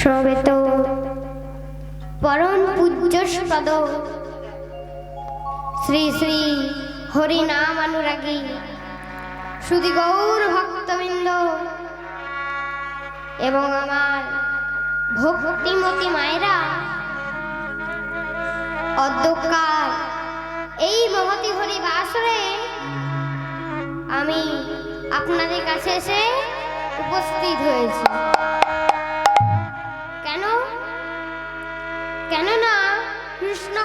সমবেত পরম পূজ্যস্পদ। শ্রী শ্রী হরিনাম অনুরাগী সুদি গৌর ভক্তবৃন্দ। এবং আমার ভক্তিমতী মায়েরা অধ্যকার এই মহতি হরি বাসরে আমি আপনাদের কাছে এসে উপস্থিত হয়েছি।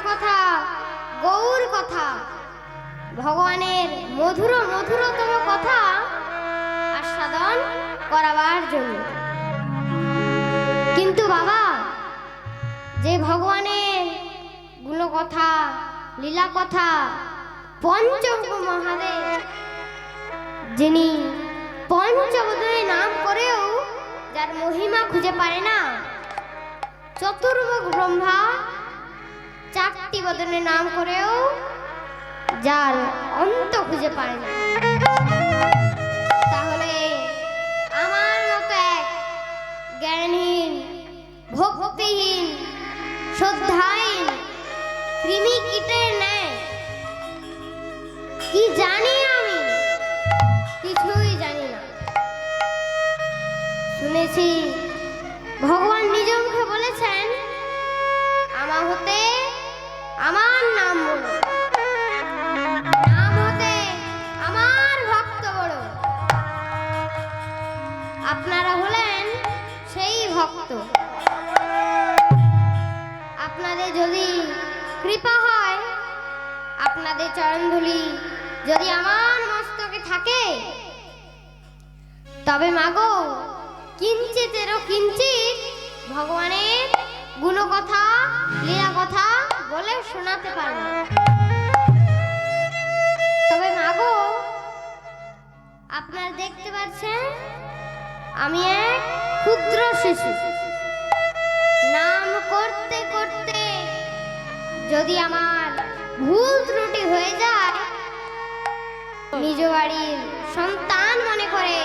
কথা, গৌর কথা, ভগবানের মধুর মধুরতম কথা আস্বাদন করাবার জন্য। কিন্তু বাবা, যে ভগবানের গুণকথা লীলা কথা পঞ্চমুখ মহাদেব, যিনি পঞ্চবদনে নাম করেও যার মহিমা খুঁজে পারে না, চতুর্মুখ ব্রহ্মা চারটি বদনে নাম করেও যার অন্ত খুঁজে পায় না। তাহলে আমার মতো এক জ্ঞানহীন, ভক্তিহীন, শ্রদ্ধাহীন, কৃমি কীটের ন্যায়, কি জানি আমি? কিছুই জানি না। শুনেছি ভগবান যদি আমার মস্তকে থাকে, তবে মাগো কিঞ্চিতেরও কিঞ্চিত ভগবানের গুণকথা লীলা কথা বলে শোনাতে পারব। তবে মাগো, আপনারা দেখতে পাচ্ছেন, আমি এক ক্ষুদ্র শিশু। নাম করতে করতে যদি আমার ভুল ত্রুটি হয়ে যায় নিজ বাড়ির সন্তান মনে করে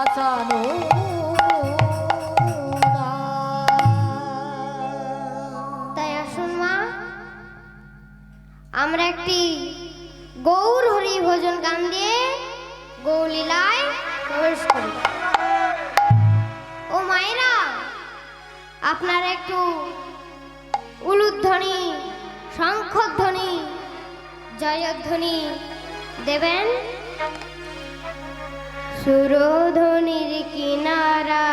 দাসানু তাই আসুন মা, আমরা একটি গৌর হরি ভোজন গান দিয়ে গৌলীলায় প্রবেশ করি। ও মায়েরা, আপনারা একটু উলুধ্বনি, শঙ্খধ্বনি, জয়ধ্বনি দেবেন। সুরধ্বনির কিনারা।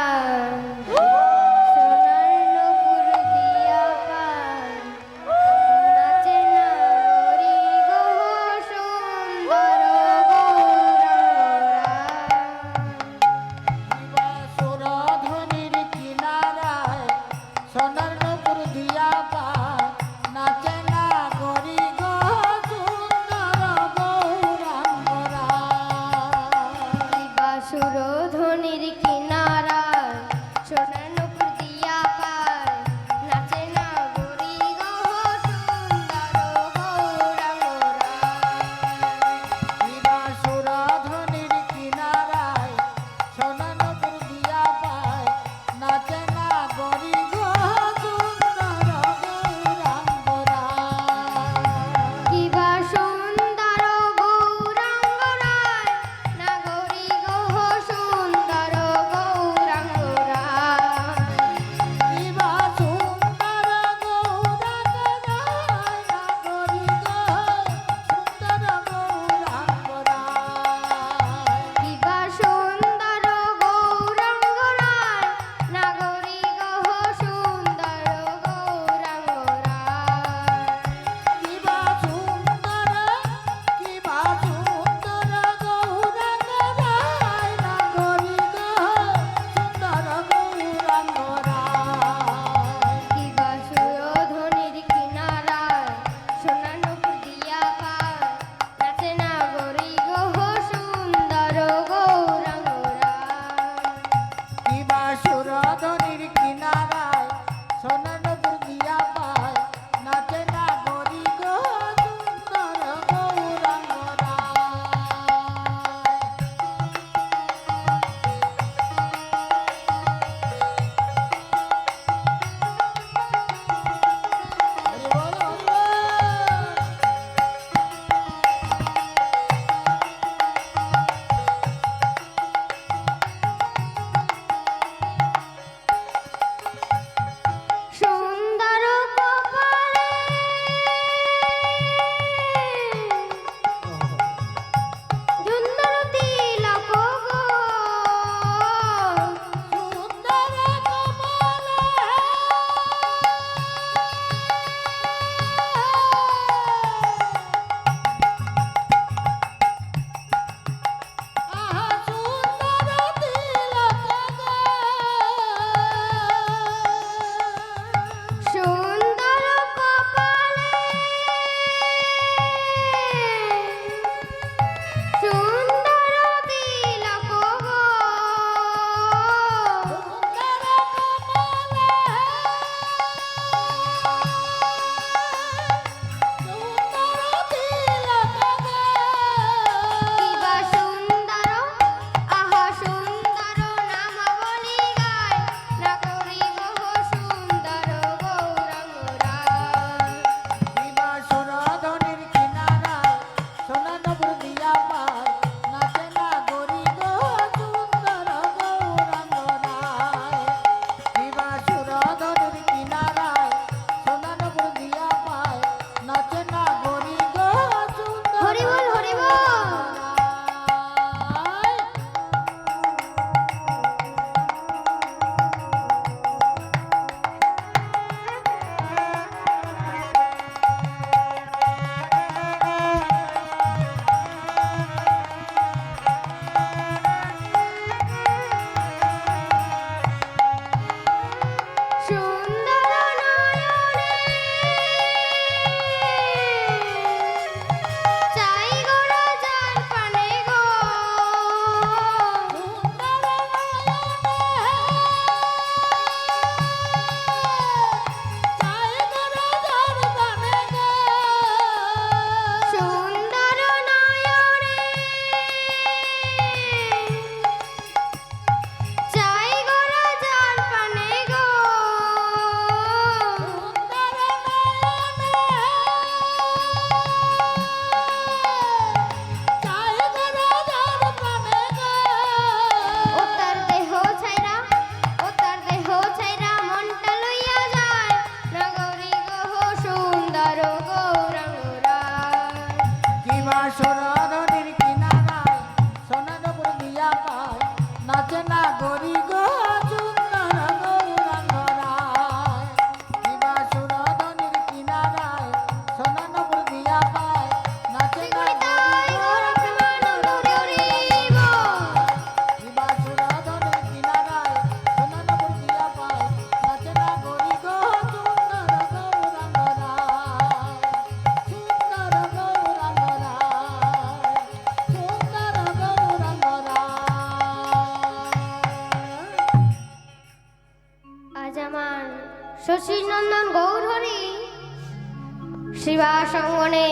শিবা সঙ্গনে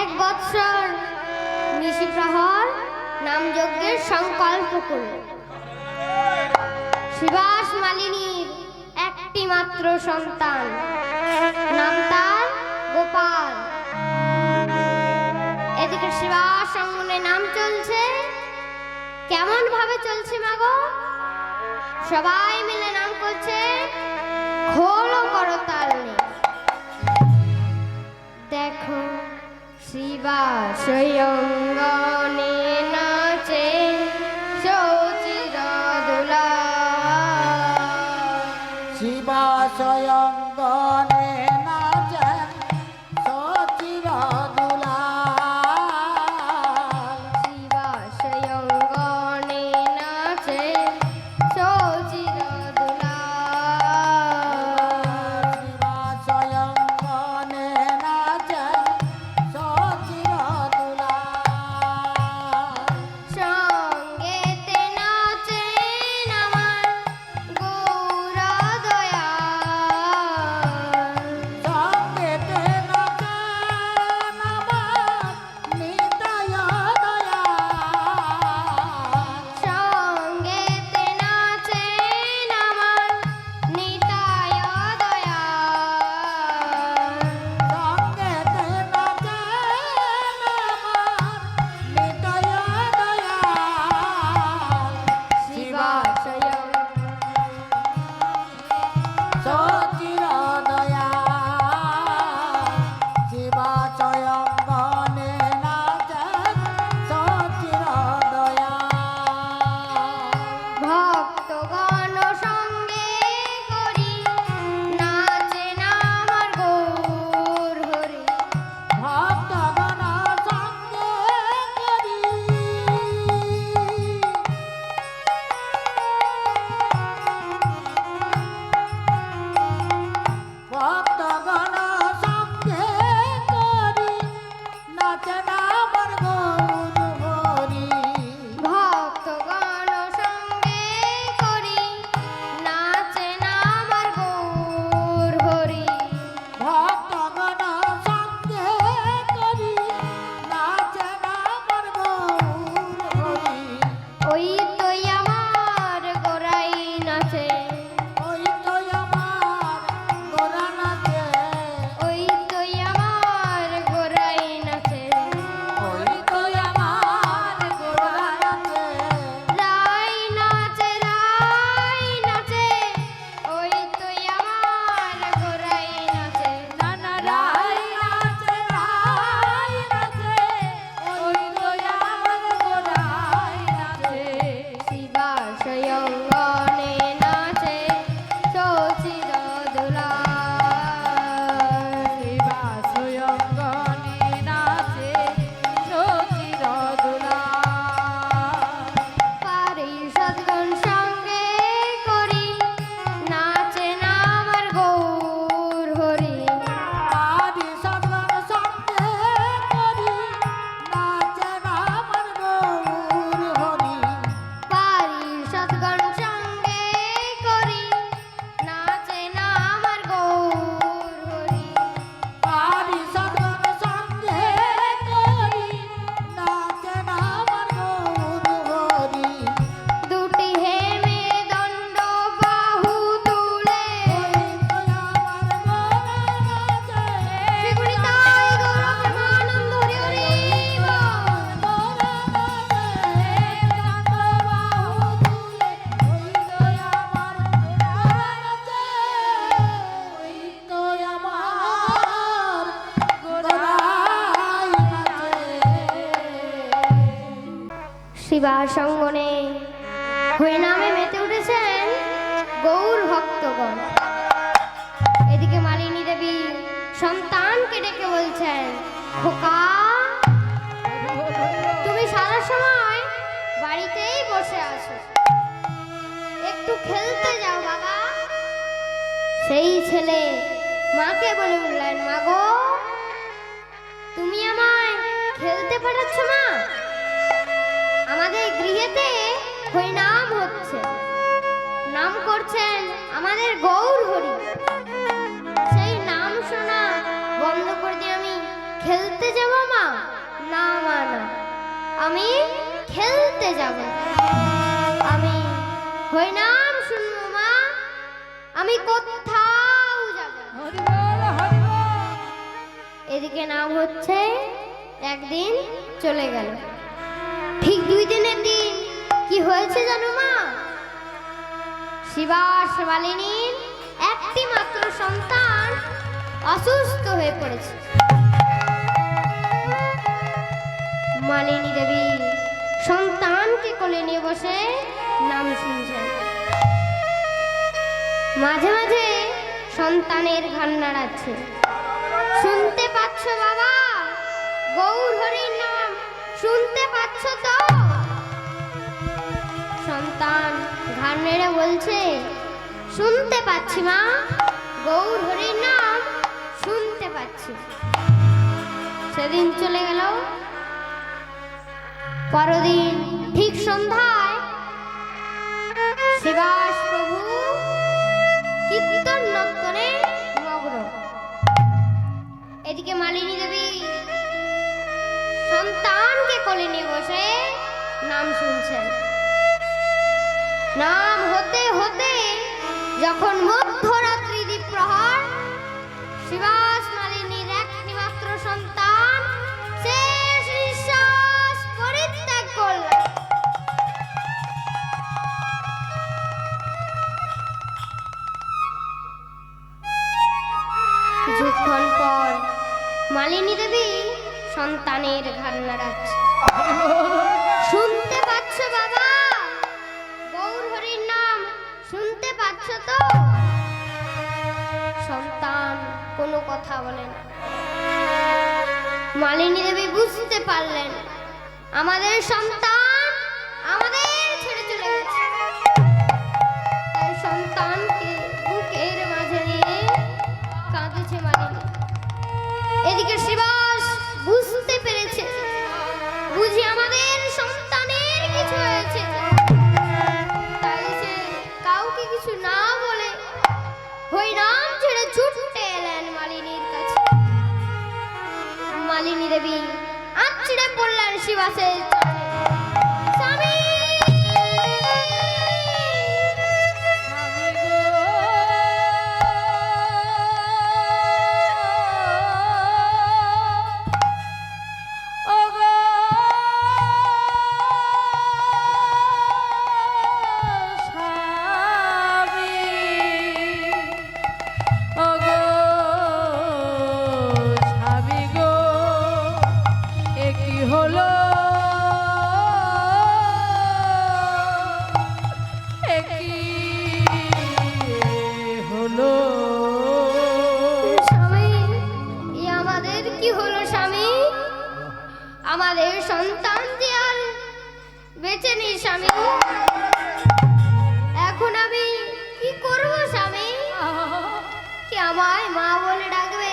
এক বৎসর নিশিপ্রহর নাম যজ্ঞের সংকল্প করল। শিবাস মালিনীর একটি মাত্র সন্তান, নাম তার গোপাল। এদিকে শিবাস অঙ্গনে নাম চলছে কেমন ভাবে চলছে মাগো? সবাই মিলে নাম করছে খোলো করতাল নেই শিবাশয়ঙ্গনে নাচে শৌচিরদুলা শিবাশয়ঙ্গনে আমাদের গৌর হরি। সেই নাম শোনা বন্ধ করে দিয়ে আমি। খেলতে যাব মা? না মা না। আমি খেলতে যাব। আমি নাম শুনব মা। আমি কোথাও যাব এদিকে নাম হচ্ছে একদিন চলে গেল। ঠিক দুই দিনের দিন কি হয়েছে জানো শিবাস মালিনীর একটি মাত্র সন্তান অসুস্থ হয়ে পড়েছে। মালিনী দেবী সন্তানকে কোলে নিয়ে বসে নাম শুনছেন। মাঝে মাঝে সন্তানের ঘান নাড়াচ্ছে। শুনতে পাচ্ছ বাবা? গৌর হরির নাম শুনতে পাচ্ছ তো? ঘাড় নেড়ে বলছে, শুনতে পাচ্ছি মা, গৌর হরির নাম শুনতে পাচ্ছি। সেদিন চলে গেল। পরদিন ঠিক সন্ধ্যায় শিবাস প্রভু কীর্তন নর্তনে মগ্ন এদিকে মালিনী দেবী সন্তানকে কোলে নিয়ে বসে নাম শুনছেন। নাম হতে হতে যখন মধ্যরাত্রি দ্বীপ প্রহর শিবাস মালিনীর এক নিমাত্র সন্তান হরিনাম ছেড়ে ছুটতে এলেন মালিনীর কাছে মালিনী দেবী আঁচড়ে পড়লেন শিবাসের চরণে। আমাদের সন্তান আর বেঁচে নেই স্বামী। এখন আমি কি করব স্বামী? কে আমায় মা বলে ডাকবে?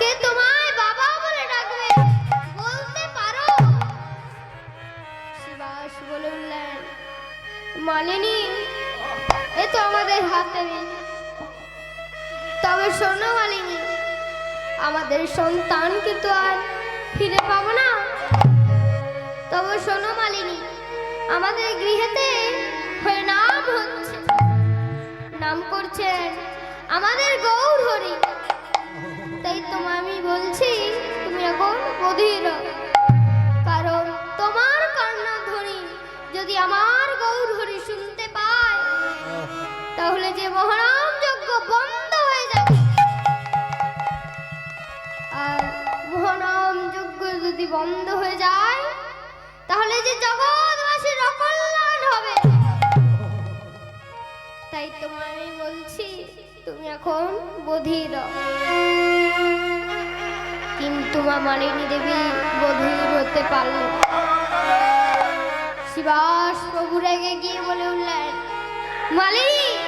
কে তোমায় বাবা বলে ডাকবে? বলতে পারো? শিবাস বলে উঠলেন এ তো আমাদের হাতে নেই। তবে শোনো মালিনী, আমাদের সন্তানকে তো আর ফিরে পাবো না? তবে শোনো মালিনী, আমাদের গৃহেতে হরিনাম নাম হচ্ছে। নাম করছে আমাদের গৌর হরি তাই তোমায় আমি বলছি, তুমি এখন বধির যদি বন্ধ হয়ে যায়, তাহলে যে জগৎবাসীর অকল্যাণ হবে। তাই তোমায় আমি বলছি, তুমি এখন বধির। কিন্তু মা মালিনী দেবী বধির হতে পারল শিবাস প্রভু রেগে গিয়ে বলে উঠলেন, মালিনী!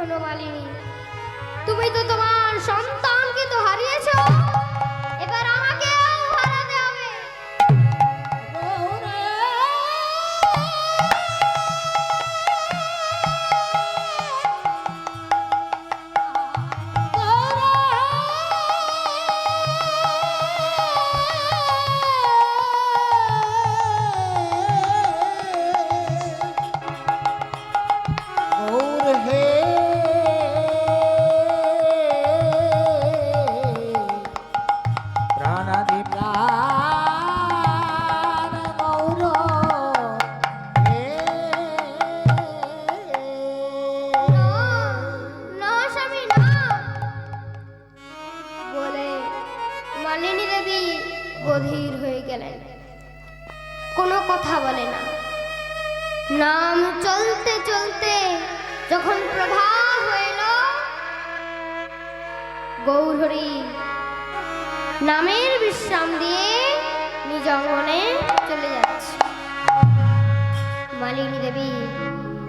শোনো মালিনী। তুমি তো তোমার কোনো কথা বলে না। নাম চলতে চলতে যখন প্রভাত হইল গৌরহরি নামের বিশ্রাম দিয়ে নিজ অঙ্গনে চলে যাচ্ছে। মালিনী দেবী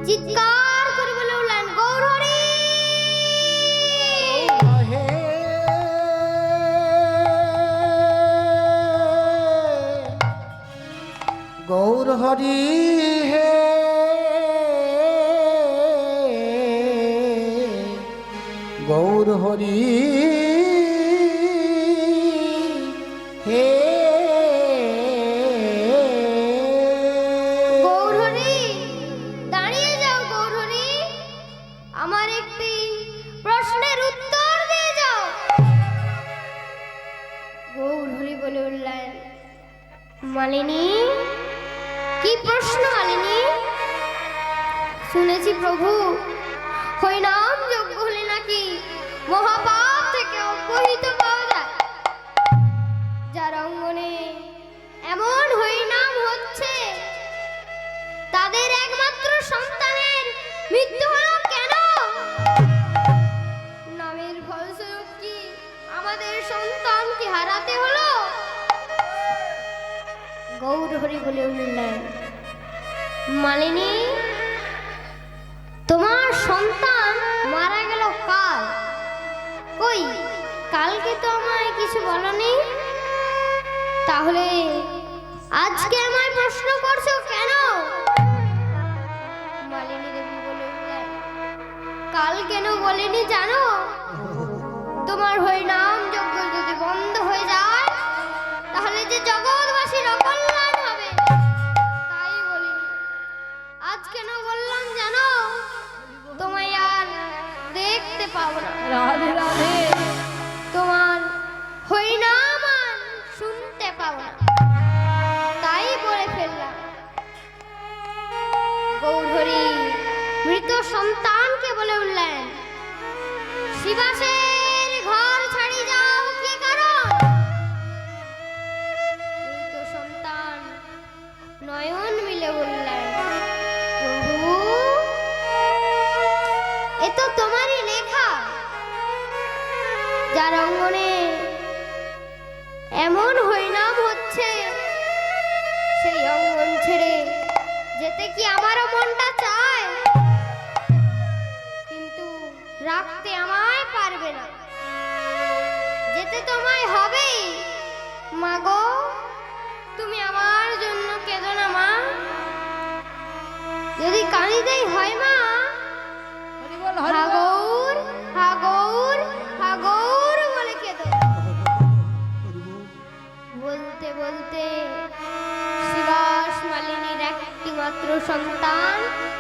চিৎকার করে বলে উঠলেন, গৌরহরি গৌর হরি হে। গৌর হরি হে। গৌরহরি দাঁড়িয়ে যাও গৌরহরি আমার একটি প্রশ্নের উত্তর দিয়ে যাও। গৌরহরি বলে উঠলেন, মালিনী কি প্রশ্ন মালিনী শুনেছি প্রভু, হরিনাম যোগ্য হলে নাকি মহাপাপ থেকে অব্যাহিত পাওয়া যায়। যার অঙ্গনে এমন হরিনাম হচ্ছে, তাদের একমাত্র সন্তানের মৃত্যু হলো কেন? নামের ফলস্বরূপ কি আমাদের সন্তানকে হারাতে হলো? গৌর হরি বলে উঠলেন মালিনী, তোমার সন্তান মারা গেল কাল। কই, কালকে তো আমায় কিছু বলনি? তাহলে আজকে আমায় প্রশ্ন করছ কেন? কাল কেন বলিনি জানো? তোমার হরিনাম যজ্ঞ তোমার শুনতে তাই বলে ফেললাম। মৃত সন্তানকে বলে উঠলেন। শিবাসের যেতে কি আমারও মনটা চায়? কিন্তু রাখতে আমায় পারবে না। যেতে তোমায় হবেই। মাগো, তুমি আমার জন্য কেঁদো না, মা। যদি কাঁদিতেই হয়, মা একটি মাত্র সন্তান